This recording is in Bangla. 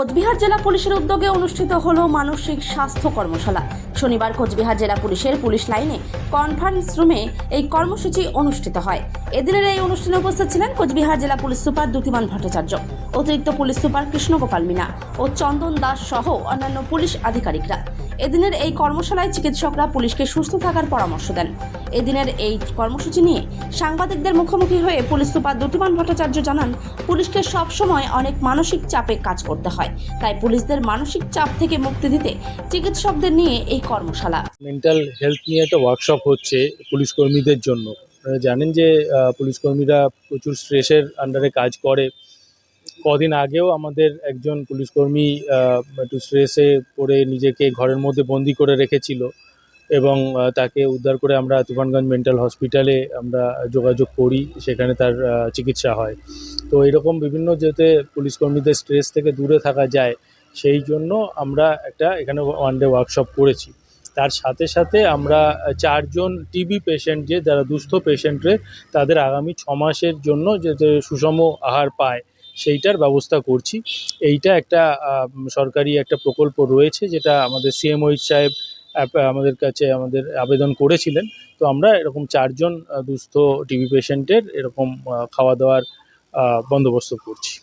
কোচবিহার জেলা পুলিশের উদ্যোগে অনুষ্ঠিত হল মানসিক স্বাস্থ্য কর্মশালা। শনিবার কোচবিহার জেলা পুলিশের পুলিশ লাইনে কনফারেন্স রুমে এই কর্মসূচি অনুষ্ঠিত হয়। এদিনের এই অনুষ্ঠানে উপস্থিত ছিলেন কোচবিহার জেলা পুলিশ সুপার দ্যুতিমান ভট্টাচার্য, অতিরিক্ত পুলিশ সুপার কৃষ্ণগোপাল মিনা ও চন্দন দাস সহ অন্যান্য পুলিশ আধিকারিকরা। এদিনের এই কর্মশালায় চিকিৎসকরা পুলিশকে সুস্থ থাকার পরামর্শ দেন। এদিনের এই কর্মসূচি নিয়ে সাংবাদিকদের মুখোমুখি হয়ে পুলিশ সুপার দ্যুতিমান ভট্টাচার্য জানান, পুলিশকে সবসময় অনেক মানসিক চাপে কাজ করতে হয়। তাই পুলিশদের মানসিক চাপ থেকে মুক্তি দিতে চিকিৎসকদের নিয়ে এই কর্মশালা। মেন্টাল হেলথ নিয়ে একটা ওয়ার্কশপ হচ্ছে পুলিশ কর্মীদের জন্য। জানেন যে পুলিশ কর্মীরা প্রচুর স্ট্রেসের আন্ডারে কাজ করে। কদিন আগেও আমাদের একজন পুলিশ কর্মী একটু স্ট্রেসে পড়ে নিজেকে ঘরের মধ্যে বন্দি করে রেখেছিল। এবং তাকে উদ্ধার করে আমরা তুফানগঞ্জ মেন্টাল হসপিটালে আমরা যোগাযোগ করি, সেখানে তার চিকিৎসা হয়। তো এরকম বিভিন্ন যাতে পুলিশ কর্মীদের স্ট্রেস থেকে দূরে থাকা যায়, সেই জন্য আমরা একটা এখানে ওয়ান ডে ওয়ার্কশপ করেছি। তার সাথে সাথে আমরা চারজন টিবি পেশেন্ট যে, যারা দুস্থ পেশেন্টরে তাদের আগামী ছ মাসের জন্য যাতে সুষম আহার পায়, সেইটার ব্যবস্থা করছি। এইটা একটা সরকারি একটা প্রকল্প রয়েছে, যেটা আমাদের সিএমওইচ সাহেব আমাদের কাছে আমাদের আবেদন করেছিলেন। তো আমরা এরকম চারজন দুস্থ টিবি পেশেন্টের এরকম খাওয়া দাওয়ার বন্দোবস্ত করছি।